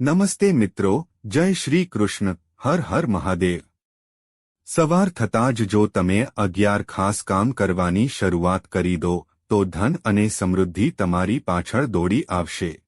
નમસ્તે મિત્રો, જય શ્રી કૃષ્ણ, હર હર મહાદેવ. સવાર થતાં જ જો તમે અગિયાર ખાસ કામ કરવાની શરૂઆત કરી દો, તો ધન અને સમૃદ્ધિ તમારી પાછળ દોડી આવશે.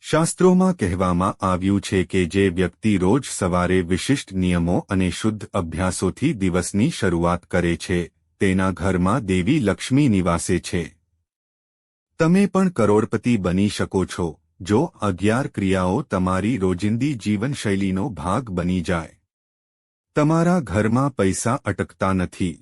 શાસ્ત્રોમાં કહેવામાં આવ્યું છે કે જે વ્યક્તિ રોજ સવારે વિશિષ્ટ નિયમો અને શુદ્ધ અભ્યાસોથી દિવસની શરૂઆત કરે છે, તેના ઘરમાં દેવી લક્ષ્મી નિવાસે છે. તમે પણ કરોડપતિ બની શકો છો. જો અગિયાર ક્રિયાઓ તમારી રોજિંદી જીવનશૈલીનો ભાગ બની જાય. તમારા ઘરમાં પૈસા અટકતા નથી.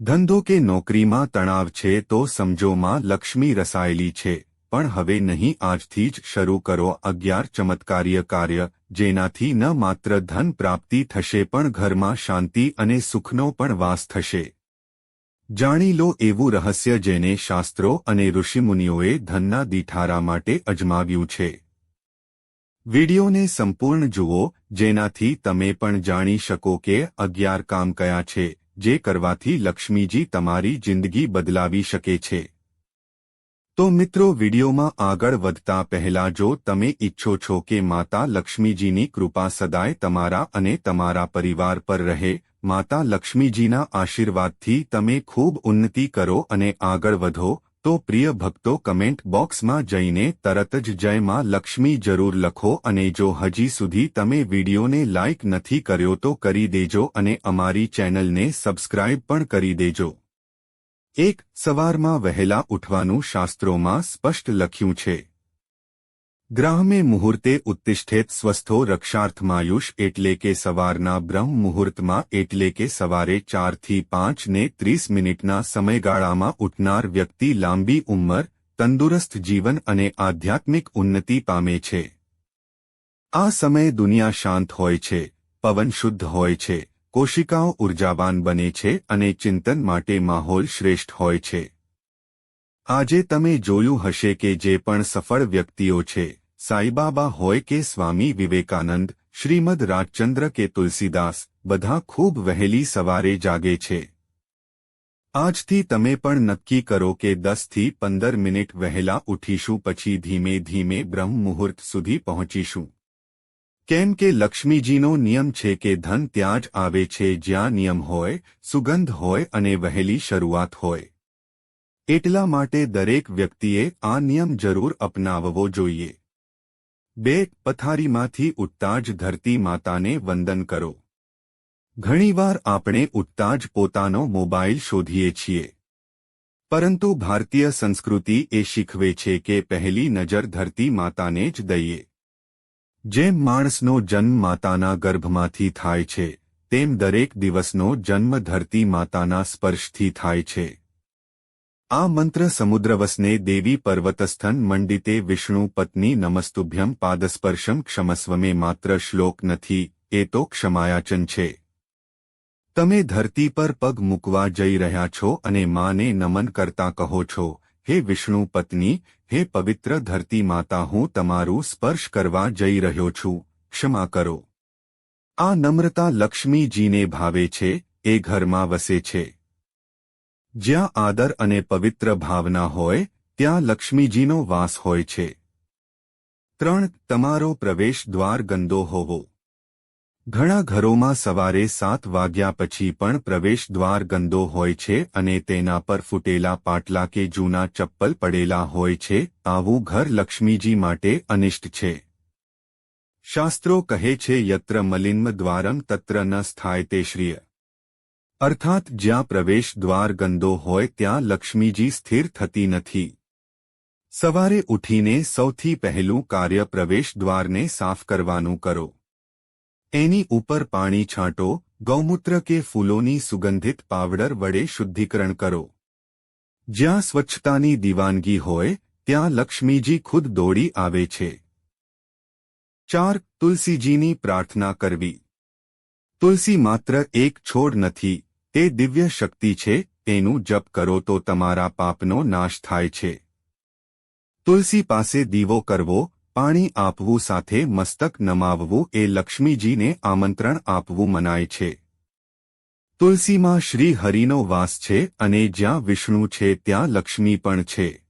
ધંધો કે નોકરીમાં તણાવ છે તો સમજોમાં લક્ષ્મી રસાયેલી છે, પણ હવે નહીં આજથી જ શરૂ કરો અગિયાર ચમત્કાર્ય કાર્ય, જેનાથી ન માત્ર ધન પ્રાપ્તિ થશે પણ ઘરમાં શાંતિ અને સુખનો પણ વાસ થશે. જાણી લો એવું રહસ્ય જેને શાસ્ત્રો અને ઋષિમુનિઓએ ધનના દીઠારા માટે અજમાવ્યું છે. વિડિયોને સંપૂર્ણ જુઓ, જેનાથી તમે પણ જાણી શકો કે અગિયાર કામ કયા છે, જે કરવાથી લક્ષ્મીજી તમારી જિંદગી બદલાવી શકે છે. તો મિત્રો વિડીયોમાં આગળ વધતા પહેલા જો તમે ઈચ્છો છો કે માતા લક્ષ્મીજીની કૃપા સદાય તમારા અને તમારા પરિવાર પર રહે, માતા લક્ષ્મીજીના આશીર્વાદથી તમે ખૂબ ઉન્નતિ કરો અને આગળ વધો, તો પ્રિય ભક્તો કમેન્ટ બોક્સમાં જઈને તરત જ જય માં લક્ષ્મી જરૂર લખો અને જો હજી સુધી તમે વિડીયોને લાઇક નથી કર્યો તો કરી દેજો અને અમારી ચેનલને સબસ્ક્રાઇબ પણ કરી દેજો. એક સવારમાં વહેલા ઉઠવાનું શાસ્ત્રોમાં સ્પષ્ટ લખ્યું છે. ગ્રાહમે મુહૂર્તે ઉત્તિષ્ઠેત સ્વસ્થો રક્ષાર્થમાયુષ એટલે કે સવારના બ્રહ્મ મુહૂર્તમાં એટલે કે સવારે ચારથી પાંચ ને ત્રીસ મિનિટના સમયગાળામાં ઉઠનાર વ્યક્તિ લાંબી ઉંમર, તંદુરસ્ત જીવન અને આધ્યાત્મિક ઉન્નતિ પામે છે. આ સમયે દુનિયા શાંત હોય છે, પવન શુદ્ધ હોય છે કોશિકાઓ ઉર્જાવાન બને છે અને ચિંતન માટે માહોલ શ્રેષ્ઠ હોય છે. આજે તમે જોયું હશે કે જે પણ સફળ વ્યક્તિઓ છે, સાઈબાબા હોય કે સ્વામી વિવેકાનંદ, શ્રીમદ રાજચંદ્ર કે તુલસીદાસ, બધા ખૂબ વહેલી સવારે જાગે છે. આજથી તમે પણ નક્કી કરો કે દસથી પંદર મિનિટ વહેલા ઉઠીશું, પછી ધીમે ધીમે બ્રહ્મ મુહૂર્ત સુધી પહોંચીશું. કેમ કે લક્ષ્મીજીનો નિયમ છે કે ધન ત્યાં જ આવે છે, જ્યાં નિયમ હોય, સુગંધ હોય અને વહેલી શરૂઆત હોય. એટલા માટે દરેક વ્યક્તિએ આ નિયમ જરૂર અપનાવવો જોઈએ. બે, પથારીમાંથી ઉઠતા જ ધરતી માતાને વંદન કરો. ઘણીવાર આપણે ઉઠતા જ પોતાનો મોબાઈલ શોધીએ છીએ. પરંતુ ભારતીય સંસ્કૃતિ એ શીખવે છે કે પહેલી નજર ધરતી માતાને જ દઈએ. જેમ માણસનો જન્મ માતાના ગર્ભમાંથી થાય છે, તેમ દરેક દિવસનો જન્મ ધરતી માતાના સ્પર્શથી થાય છે. આ મંત્ર સમુદ્રવસને દેવી પર્વતસ્થન મંડિતે વિષ્ણુ પત્ની નમસ્તુભ્યમ પાદસ્પર્શમ ક્ષમસ્વમે માત્ર શ્લોક નથી, એ તો ક્ષમાયાચન છે. તમે ધરતી પર પગ મૂકવા જઈ રહ્યા છો અને માને નમન કરતા કહો છો, હે વિષ્ણુ પત્ની હે પવિત્ર ધરતી માતા, હું તમારું સ્પર્શ કરવા જઈ રહ્યો છું. ક્ષમા કરો. આ નમ્રતા લક્ષ્મીજીને ભાવે છે, એ ઘરમાં વસે છે. જ્યાં આદર અને પવિત્ર ભાવના હોય, ત્યાં લક્ષ્મીજીનો વાસ હોય છે. ત્રણ, તમારો પ્રવેશ દ્વાર ગંદો હોવો. ઘણા ઘરોમાં સવારે સાત વાગ્યા પછી પણ પ્રવેશ દ્વાર ગંદો હોય છે અને તેના પર ફૂટેલા પાટલા કે જૂના ચપ્પલ પડેલા હોય છે, આવું ઘર લક્ષ્મીજી માટે અનિષ્ટ છે. શાસ્ત્રો કહે છે, યત્ર મલિન્મ દ્વારમ તત્ર ન સ્થાય તે શ્રીય. અર્થાત, જ્યાં પ્રવેશ દ્વાર ગંદો હોય ત્યાં લક્ષ્મીજી સ્થિર થતી નથી. સવારે ઉઠીને સૌથી પહેલું કાર્ય પ્રવેશ દ્વારને સાફ કરવાનું કરો. એની ઉપર પાણી છાંટો, ગૌમૂત્ર કે ફૂલોની સુગંધિત પાવડર વડે શુદ્ધિકરણ કરો. જ્યાં સ્વચ્છતાની દીવાનગી હોય, ત્યાં લક્ષ્મીજી ખુદ દોડી આવે છે. ચાર, તુલસીજીની પ્રાર્થના કરવી. તુલસી માત્ર એક છોડ નથી, તે દિવ્ય શક્તિ છે, તેનું જપ કરો તો તમારા પાપનો નાશ થાય છે. તુલસી પાસે દીવો કરવો પાણી આપવું સાથે મસ્તક નમાવવું એ લક્ષ્મીજીને આમંત્રણ આપવું મનાય છે. તુલસીમાં શ્રી હરિનો વાસ છે અને જ્યાં વિષ્ણુ છે ત્યાં લક્ષ્મી પણ છે.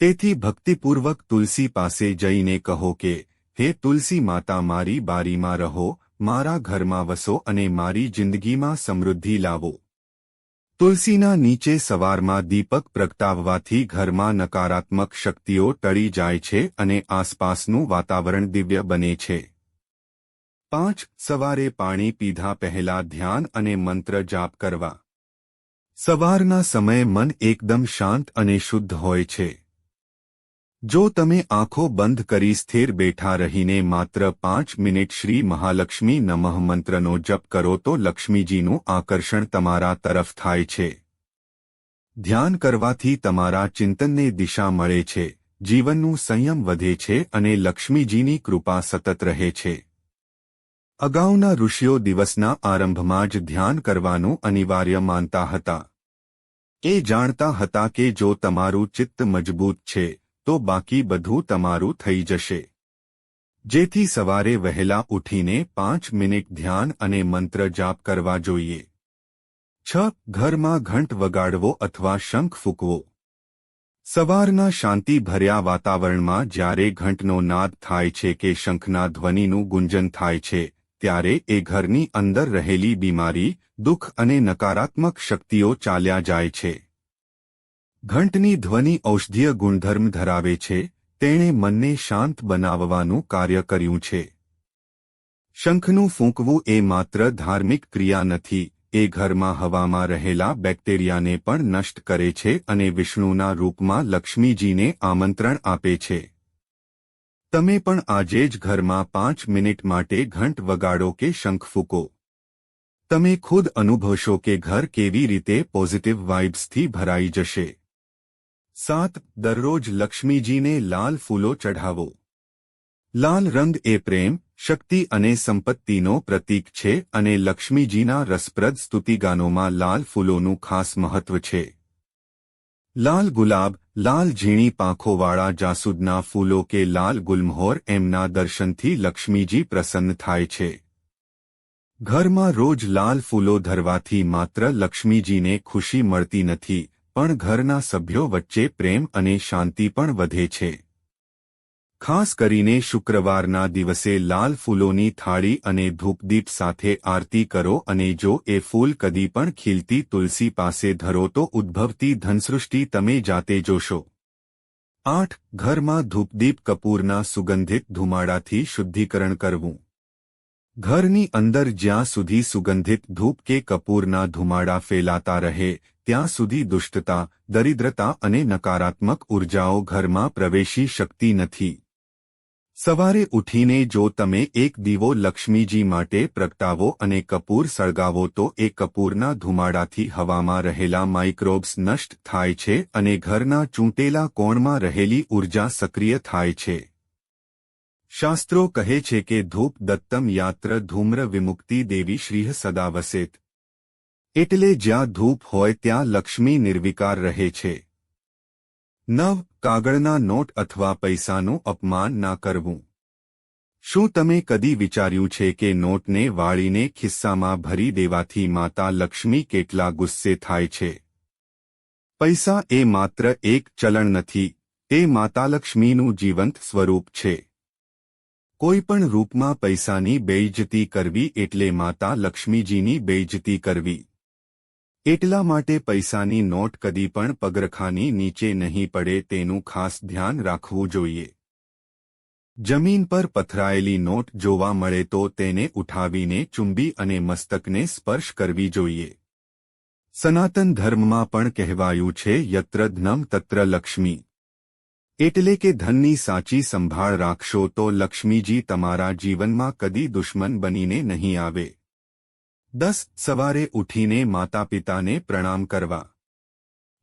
તેથી ભક્તિપૂર્વક તુલસી પાસે જઈને કહો કે, હે તુલસી માતા મારી બારીમાં રહો, મારા ઘરમાં વસો અને મારી જિંદગીમાં સમૃદ્ધિ લાવો. તુલસીના નીચે સવારમાં દીપક પ્રગટાવવાથી ઘરમાં નકારાત્મક શક્તિઓ ટળી જાય છે અને આસપાસનું વાતાવરણ દિવ્ય બને છે. પાંચ, સવારે પાણી પીધા પહેલા ધ્યાન અને મંત્ર જાપ કરવા. સવારના સમયે મન એકદમ શાંત અને શુદ્ધ હોય છે. જો તમે આંખો બંધ કરી સ્થિર બેઠા રહીને માત્ર પાંચ મિનિટ શ્રી મહાલક્ષ્મી નમઃ મંત્રનો જપ કરો તો લક્ષ્મીજીનું આકર્ષણ તમારા તરફ થાય છે. ધ્યાન કરવાથી તમારા ચિંતનને દિશા મળે છે, જીવનનું સંયમ વધે છે અને લક્ષ્મીજીની કૃપા સતત રહે છે. અગાઉના ઋષિઓ દિવસના આરંભમાં જ ધ્યાન કરવાનું અનિવાર્ય માનતા હતા. એ જાણતા હતા કે જો તમારું ચિત્ત મજબૂત છે તો બાકી બધું તમારું થઈ જશે. જેથી સવારે વહેલા ઉઠીને પાંચ મિનિટ ધ્યાન અને મંત્ર જાપ કરવા જોઈએ. છ, ઘરમાં ઘંટ વગાડવો અથવા શંખ ફૂંકવો. સવારના શાંતિભર્યા વાતાવરણમાં જ્યારે ઘંટનો નાદ થાય છે કે શંખના ધ્વનિનું ગુંજન થાય છે, ત્યારે એ ઘરની અંદર રહેલી બીમારી, દુઃખ અને નકારાત્મક શક્તિઓ ચાલ્યા જાય છે. ઘંટની ધ્વનિ ઔષધીય ગુણધર્મ ધરાવે છે, તેણે મનને શાંત બનાવવાનું કાર્ય કર્યું છે. શંખનું ફૂંકવું એ માત્ર ધાર્મિક ક્રિયા નથી, એ ઘરમાં હવામાં રહેલા બેક્ટેરિયાને પણ નષ્ટ કરે છે અને વિષ્ણુના રૂપમાં લક્ષ્મીજીને આમંત્રણ આપે છે. તમે પણ આજે જ ઘરમાં પાંચ મિનિટ માટે ઘંટ વગાડો કે શંખ ફૂંકો. તમે ખુદ અનુભવશો કે ઘર કેવી રીતે પોઝિટિવ વાઇબ્સથી ભરાઈ જશે. સાત, દરરોજ લક્ષ્મીજીને લાલ ફૂલો ચઢાવો. લાલ રંગ એ પ્રેમ, શક્તિ અને સંપત્તિનો પ્રતીક છે અને લક્ષ્મીજીના રસપ્રદ સ્તુતિગાનોમાં લાલ ફૂલોનું ખાસ મહત્વ છે. લાલ ગુલાબ, લાલ ઝીણી પાંખોવાળા જાસૂદના ફૂલો કે લાલ ગુલમહોર એમના દર્શનથી લક્ષ્મીજી પ્રસન્ન થાય છે. ઘરમાં રોજ લાલ ફૂલો ધરવાથી માત્ર લક્ષ્મીજીને ખુશી મળતી નથી. પણ ઘરના સભ્યો વચ્ચે પ્રેમ અને શાંતિ પણ વધે છે. ખાસ કરીને શુક્રવારના દિવસે લાલ ફૂલોની થાળી અને ધૂપદીપ સાથે આરતી કરો અને જો એ ફૂલ કદી પણ ખીલતી તુલસી પાસે ધરો તો ઉદ્ભવતી ધનસૃષ્ટિ તમે જાતે જોશો. આઠ, ઘરમાં ધૂપદીપ કપૂરના સુગંધિત ધુમાડાથી શુદ્ધિકરણ કરવું. ઘરની અંદર જ્યાં સુધી સુગંધિત ધૂપ કે કપૂરના ધુમાડા ફેલાતા રહે ત્યાં સુધી દુષ્ટતા, દરિદ્રતા અને નકારાત્મક ઉર્જાઓ ઘરમાં પ્રવેશી શકતી નથી. સવારે ઉઠીને જો તમે એક દીવો લક્ષ્મીજી માટે પ્રગટાવો અને કપૂર સળગાવો તો એ કપૂરના ધુમાડાથી હવામાં રહેલા માઇક્રોબ્સ નષ્ટ થાય છે અને ઘરના ચૂંટેલા કોણમાં રહેલી ઊર્જા સક્રિય થાય છે. શાસ્ત્રો કહે છે કે ધૂપ દત્તમ યાત્ર ધૂમ્ર વિમુક્તિ દેવી શ્રીહ સદા વસેત. એટલે જ્યાં ધૂપ હોય ત્યાં લક્ષ્મી નિર્વિકાર રહે છે. નવ, કાગળના નોટ અથવા પૈસાનું અપમાન ના કરવું. શું તમે કદી વિચાર્યું છે કે નોટને વાળીને ખિસ્સામાં ભરી દેવાથી માતા લક્ષ્મી કેટલા ગુસ્સે થાય છે? પૈસા એ માત્ર એક ચલણ નથી એ માતા લક્ષ્મીનું જીવંત સ્વરૂપ છે. કોઈપણ રૂપમાં પૈસાની બેઇજતી કરવી એટલે માતા લક્ષ્મીજીની બેઇજતી કરવી. એટલા માટે પૈસાની નોટ કદી પણ પગરખાની નીચે નહીં પડે તેનું ખાસ ધ્યાન રાખવું જોઈએ. જમીન પર પથરાયેલી નોટ જોવા મળે તો તેને ઉઠાવીને ચુંબી અને મસ્તકને સ્પર્શ કરવી જોઈએ. સનાતન ધર્મમાં પણ કહેવાયું છે, યત્ર ધનમ તત્ર લક્ષ્મી. એટલે કે ધનની સાચી સંભાળ રાખશો તો લક્ષ્મીજી તમારા જીવનમાં કદી દુશ્મન બનીને નહીં આવે. દસ સવારે ઉઠીને માતા પિતાને પ્રણામ કરવા.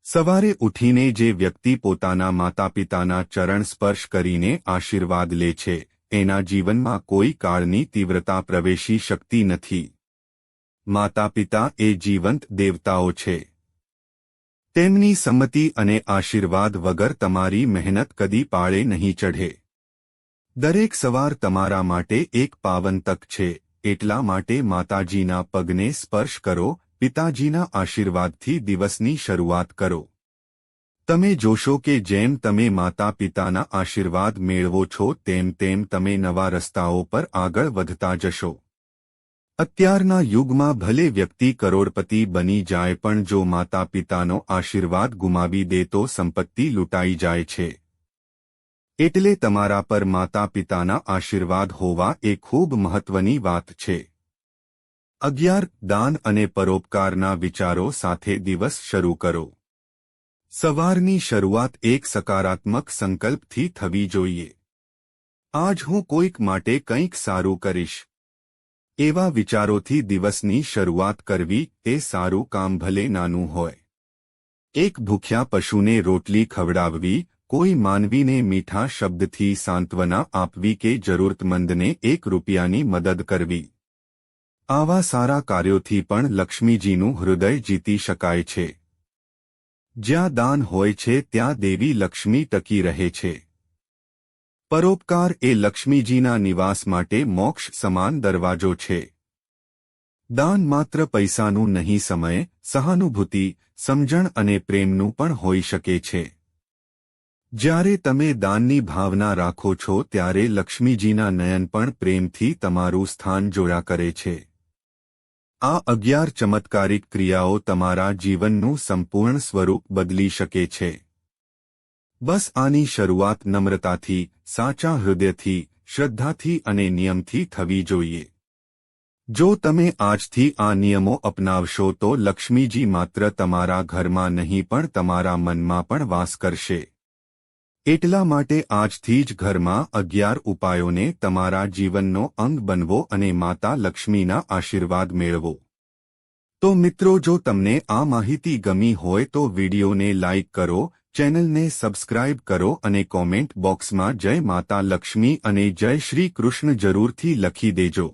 સવારે ઉઠીને જે વ્યક્તિ પોતાના માતા પિતાના ચરણ સ્પર્શ કરીને આશીર્વાદ લે છે, એના જીવનમાં કોઈ કાળની તીવ્રતા પ્રવેશી શકતી નથી. માતા પિતા એ જીવંત દેવતાઓ છે. તેમની સંમતિ અને આશીર્વાદ વગર તમારી મહેનત કદી પાળે નહીં ચઢે. દરેક સવાર તમારા માટે એક પાવન તક છે એટલા માટે માતાજીના પગને સ્પર્શ કરો, પિતાજીના આશીર્વાદથી દિવસની શરૂઆત કરો. તમે જોશો કે જેમ તમે માતા પિતાના આશીર્વાદ મેળવો છો, તેમ તેમ તમે નવા રસ્તાઓ પર આગળ વધતા જશો. અત્યારના યુગમાં ભલે વ્યક્તિ કરોડપતિ બની જાય પણ જો માતા પિતાનો આશીર્વાદ ગુમાવી દે તો સંપત્તિ લૂંટાઈ જાય છે. એટલે તમારા પર માતા પિતાના આશીર્વાદ હોવા એ ખૂબ મહત્વની વાત છે. અગિયાર, દાન અને પરોપકારના વિચારો સાથે દિવસ શરૂ કરો. સવારની શરૂઆત એક સકારાત્મક સંકલ્પથી થવી જોઈએ. આજ હું કોઈક માટે કંઈક સારું કરીશ. એવા વિચારોથી દિવસની શરૂઆત કરવી એ સારું કામ ભલે નાનું હોય. એક ભૂખ્યા પશુને રોટલી ખવડાવવી કોઈ માનવીને મીઠા શબ્દથી સાંત્વના આપવી કે જરૂરતમંદને એક રૂપિયાની મદદ કરવી. આવા સારા કાર્યોથી પણ લક્ષ્મીજીનું હૃદય જીતી શકાય છે. જ્યાં દાન હોય છે ત્યાં દેવી લક્ષ્મી ટકી રહે છે. પરોપકાર એ લક્ષ્મીજીના નિવાસ માટે મોક્ષ સમાન દરવાજો છે. દાન માત્ર પૈસાનું નહીં, સમય, સહાનુભૂતિ, સમજણ અને પ્રેમનું પણ હોઈ શકે છે. જ્યારે તમે દાનની ભાવના રાખો છો ત્યારે લક્ષ્મીજીના નયન પણ પ્રેમથી તમારું સ્થાન જોયા કરે છે. આ અગિયાર ચમત્કારિક ક્રિયાઓ તમારા જીવનનું સંપૂર્ણ સ્વરૂપ બદલી શકે છે. બસ આની શરૂઆત નમ્રતાથી, સાચા હૃદયથી, શ્રદ્ધાથી અને નિયમથી થવી જોઈએ. જો તમે આજથી આ નિયમો અપનાવશો તો લક્ષ્મીજી માત્ર તમારા ઘરમાં નહીં પણ તમારા મનમાં પણ વાસ કરશે. એટલા માટે આજથી જ ઘરમાં અગિયાર ઉપાયોને તમારા જીવનનો અંગ બનવો અને માતા લક્ષ્મીના આશીર્વાદ મેળવો. તો મિત્રો, જો તમને આ માહિતી ગમી હોય તો વિડીયોને લાઇક કરો, ચેનલને સબસ્ક્રાઇબ કરો અને કોમેન્ટ બોક્સમાં જય માતા લક્ષ્મી અને જય શ્રી કૃષ્ણ જરૂરથી લખી દેજો.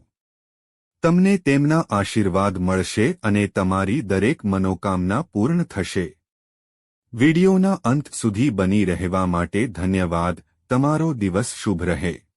તમને તેમના આશીર્વાદ મળશે અને તમારી દરેક મનોકામના પૂર્ણ થશે. વિડિયોના અંત સુધી બની રહેવા માટે ધન્યવાદ. તમારો દિવસ શુભ રહે.